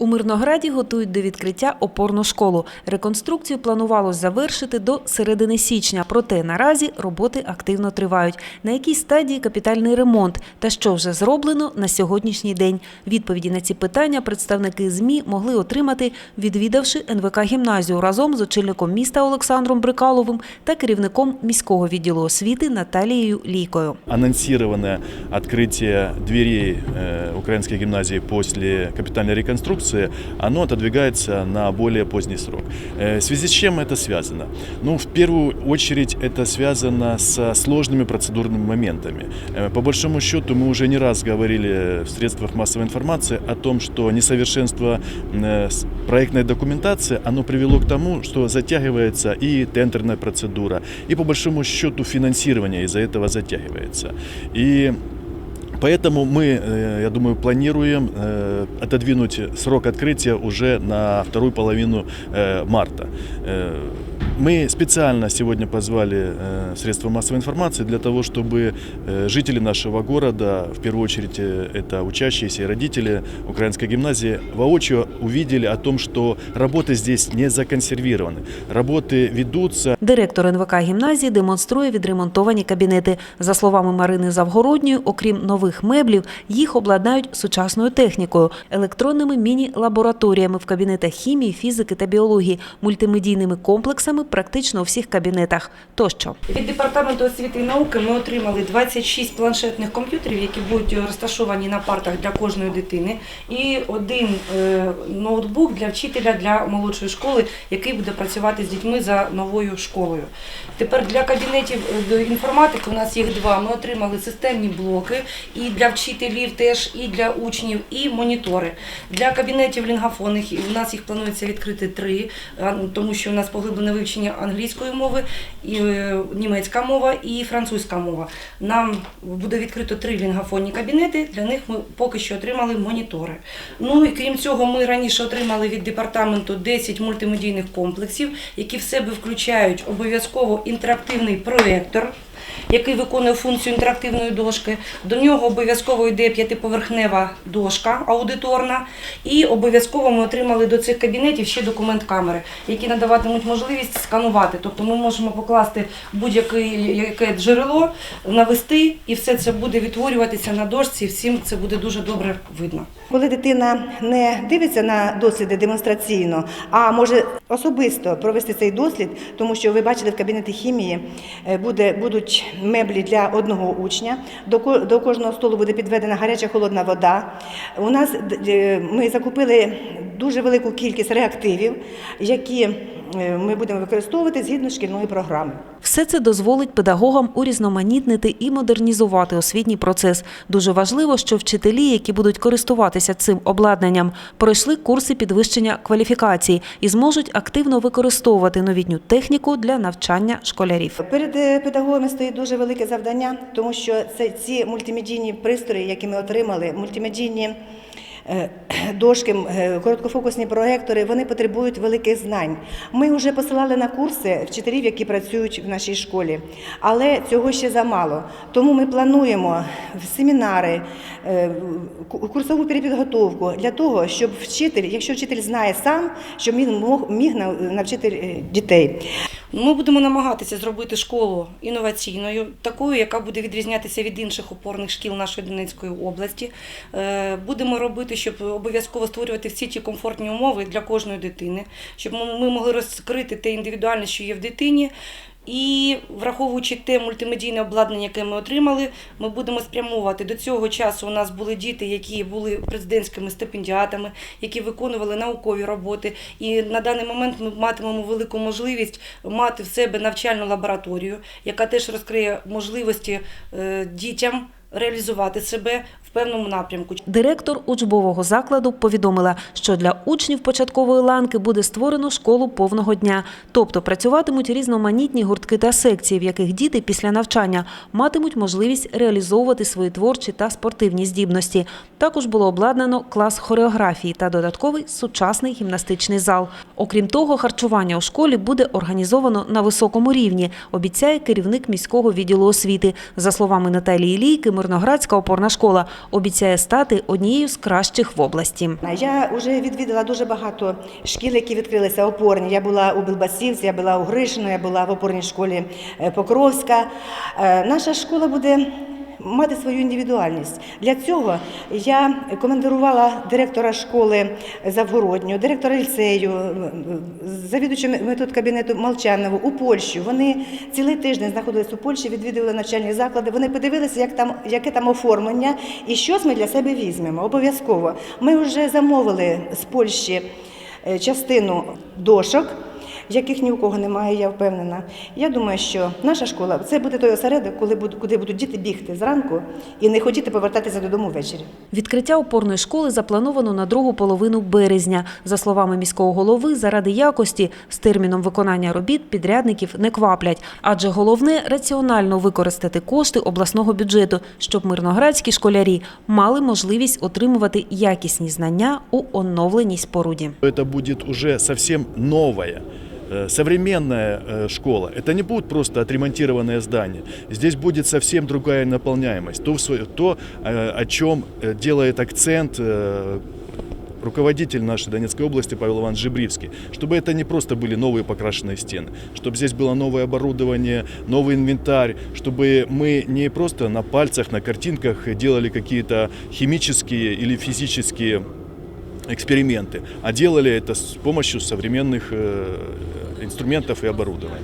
У Мирнограді готують до відкриття опорну школу. Реконструкцію планувалось завершити до середини січня. Проте наразі роботи активно тривають. На якій стадії капітальний ремонт та що вже зроблено на сьогоднішній день? Відповіді на ці питання представники ЗМІ могли отримати, відвідавши НВК гімназію разом з очільником міста Олександром Брикаловим та керівником міського відділу освіти Наталією Лійкою. анонсированное открытие дверей э, украинской гимназии после капитальной реконструкции, оно отодвигается на более поздний срок. Э, В связи с чем это связано? Ну, в первую очередь, это связано со сложными процедурными моментами. Э, По большому счету, мы уже не раз говорили в средствах массовой информации о том, что несовершенство э, с- проектной документации, оно привело к тому, что затягивается и тендерная процедура, и по большому счету финансирование из-за этого затягивается. И Поэтому мы, э, я думаю, планируем э, отодвинуть срок открытия уже на вторую половину э, марта. Э, Мы специально сегодня позвали э, средства массовой информации для того, чтобы э, жители нашего города, в первую очередь э, это учащиеся и родители украинской гимназии, воочию увидели о том, что работы здесь не законсервированы. Работы ведутся, Директор НВК гімназії демонструє відремонтовані кабінети. За словами Марини Завгородньої, окрім нових меблів, їх обладнають сучасною технікою, електронними міні-лабораторіями в кабінетах хімії, фізики та біології, мультимедійними комплексами практично у всіх кабінетах тощо. Від департаменту освіти і науки ми отримали 26 планшетних комп'ютерів, які будуть розташовані на партах для кожної дитини, і один е, ноутбук для вчителя для молодшої школи, який буде працювати з дітьми за новою школою. Тепер для кабінетів е, інформатики у нас їх два. Ми отримали системні блоки і для вчителів теж, і для учнів, і монітори. Для кабінетів лінгофонних у нас їх планується відкрити три, ну, тому що у нас поглиблене вивчення англійської мови, і е, німецька мова і французька мова. Нам буде відкрито три лінгафонні кабінети. Для них ми поки що отримали монітори. Ну і крім цього, ми раніше отримали від департаменту 10 мультимедійних комплексів, які в себе включають обов'язково інтерактивний проєктор. Який виконує функцію інтерактивної дошки. До нього обов'язково йде п'ятиповерхнева дошка аудиторна. І обов'язково ми отримали до цих кабінетів ще документ камери, які надаватимуть можливість сканувати. Тобто ми можемо покласти будь-яке джерело, навести, і все це буде відтворюватися на дошці. і Всім це буде дуже добре видно. Коли дитина не дивиться на досліди демонстраційно, а може особисто провести цей дослід, тому що ви бачили в кабінеті хімії е, буде, будуть меблі для одного учня. До, кожного столу буде підведена гаряча холодна вода. У нас е, ми закупили дуже велику кількість реактивів, які е, ми будемо використовувати згідно шкільної програми. Все це дозволить педагогам урізноманітнити і модернізувати освітній процес. Дуже важливо, що вчителі, які будуть користуватися цим обладнанням, пройшли курси підвищення кваліфікації і зможуть активно використовувати новітню техніку для навчання школярів. Перед е, педагогами стоїть дуже велике завдання, тому що це ці мультимедійні пристрої, які ми отримали, мультимедійні дошки, е, короткофокусні проектори, вони потребують великих знань. Ми вже посилали на курси вчителів, які працюють в нашій школі, але цього ще замало. Тому ми плануємо семінари, е, курсову перепідготовку для того, щоб вчитель, якщо вчитель знає сам, щоб він мог міг навчити е, дітей. Ми будемо намагатися зробити школу інноваційною, такою, яка буде відрізнятися від інших опорних шкіл нашої Донецької області. Е, Будемо робити, щоб обов'язково створювати всі ті комфортні умови для кожної дитини, щоб ми ми могли розкрити те індивідуальне, що є в дитині. І враховуючи те мультимедійне обладнання, яке ми отримали, ми будемо спрямовувати. До цього часу у нас були діти, які були президентськими стипендіатами, які виконували наукові роботи. І на даний момент ми матимемо велику можливість мати в себе навчальну лабораторію, яка теж розкриє можливості е, дітям реалізувати себе в певному напрямку. Директор учбового закладу повідомила, що для учнів початкової ланки буде створено школу повного дня, тобто працюватимуть різноманітні гуртки та секції, в яких діти після навчання матимуть можливість реалізовувати свої творчі та спортивні здібності. Також було обладнано клас хореографії та додатковий сучасний гімнастичний зал. Окрім того, харчування у школі буде організовано на високому рівні, обіцяє керівник міського відділу освіти. За словами Наталії Лійки, Мирноградська опорна школа Обіцяє стати однією з кращих в області. Я вже відвідала дуже багато шкіл, які відкрилися опорні. Я була у Білбасівці, я була у Гришино, я була в опорній школі е, Покровська. Е, Наша школа буде мати свою індивідуальність. Для цього я командирувала директора школи Завгородню, директора ліцею, завідувача метод кабінету Молчанову у Польщу. Вони цілий тиждень знаходились у Польщі, відвідували навчальні заклади. Вони подивилися, як там, яке там оформлення і щось ми для себе візьмемо. Обов'язково. Ми вже замовили з Польщі е, частину дошок. Яких ні у кого немає, я впевнена. Я думаю, що наша школа це буде той осередок, коли будуть, куди будуть діти бігти зранку і не хотіти повертатися додому ввечері. Відкриття опорної школи заплановано на другу половину березня. За словами міського голови, заради якості з терміном виконання робіт підрядників не кваплять, адже головне раціонально використати кошти обласного бюджету, щоб мирноградські школярі мали можливість отримувати якісні знання у оновленій споруді. Это будет уже совсем новая э, современная э, школа. Это не будет просто отремонтированное здание. Здесь будет совсем другая наполняемость. То, то э, о чем э, делает акцент э, руководитель нашей Донецкой области Павел Иванович Жибривский, чтобы это не просто были новые покрашенные стены, чтобы здесь было новое оборудование, новый инвентарь, чтобы мы не просто на пальцах, на картинках делали какие-то химические или физические эксперименты, а делали это с помощью современных э, инструментов и оборудования.